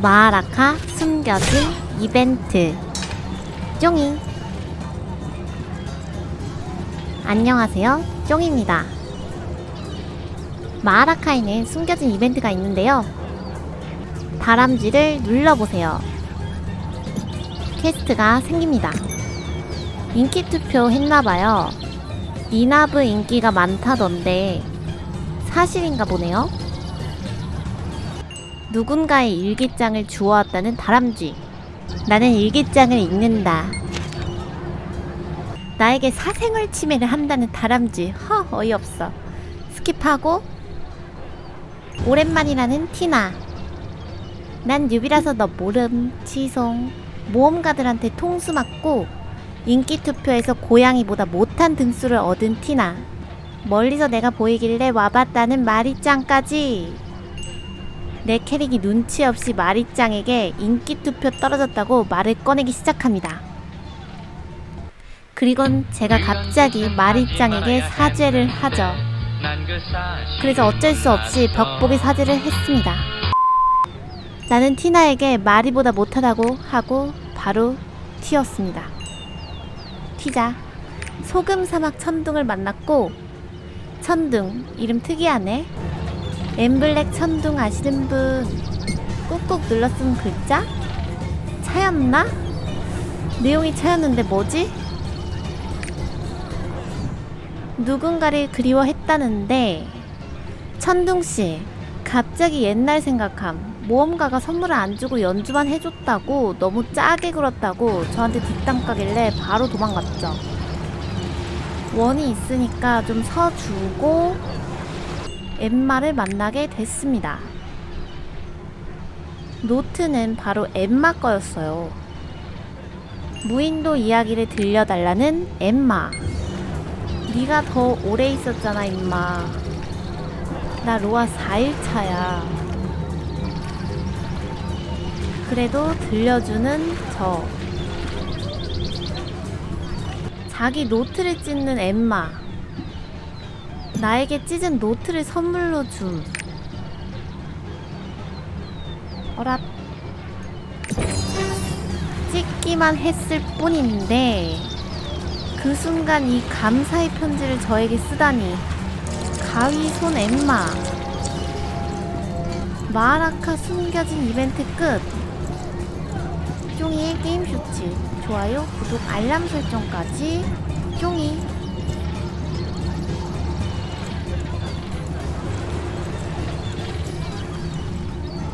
마라카 숨겨진 이벤트. 쫑이. 안녕하세요. 쫑입니다. 마라카에는 숨겨진 이벤트가 있는데요. 다람쥐를 눌러보세요. 퀘스트가 생깁니다. 인기 투표 했나봐요. 니나브 인기가 많다던데 사실인가 보네요 누군가의 일기장을 주워왔다는 다람쥐. 나는 일기장을 읽는다. 나에게 사생활 침해를 한다는 다람쥐. 허, 어이없어. 스킵하고, 오랜만이라는 티나. 난 뉴비라서 너 모름, 치송. 모험가들한테 통수 맞고, 인기 투표에서 고양이보다 못한 등수를 얻은 티나. 멀리서 내가 보이길래 와봤다는 마리짱까지. 내 캐릭이 눈치 없이 마리짱에게 인기 투표 떨어졌다고 말을 꺼내기 시작합니다. 그리곤 제가 갑자기 마리짱에게 사죄를 하죠. 그래서 어쩔 수 없이 벽보기 사죄를 했습니다. 나는 티나에게 마리보다 못하다고 하고 바로 튀었습니다. 튀자 소금 사막 천둥을 만났고 천둥 이름 특이하네. 엠블랙 천둥 아시는 분 꾹꾹 눌러 쓴 글자? 차였나? 내용이 차였는데 뭐지? 누군가를 그리워했다는데 천둥씨 갑자기 옛날 생각함 모험가가 선물을 안 주고 연주만 해줬다고 너무 짜게 굴었다고 저한테 뒷담 까길래 바로 도망갔죠 원이 있으니까 좀 서주고 엠마를 만나게 됐습니다. 노트는 바로 엠마 거였어요. 무인도 이야기를 들려달라는 엠마. 네가 더 오래 있었잖아, 임마. 나 로아 4일 차야. 그래도 들려주는 저. 자기 노트를 찢는 엠마. 나에게 찢은 노트를 선물로 줌. 어라. 찍기만 했을 뿐인데, 그 순간 이 감사의 편지를 저에게 쓰다니. 가위 손 엠마. 마라카 숨겨진 이벤트 끝. 쫑이의 게임 쇼츠. 좋아요, 구독, 알람 설정까지. 쫑이.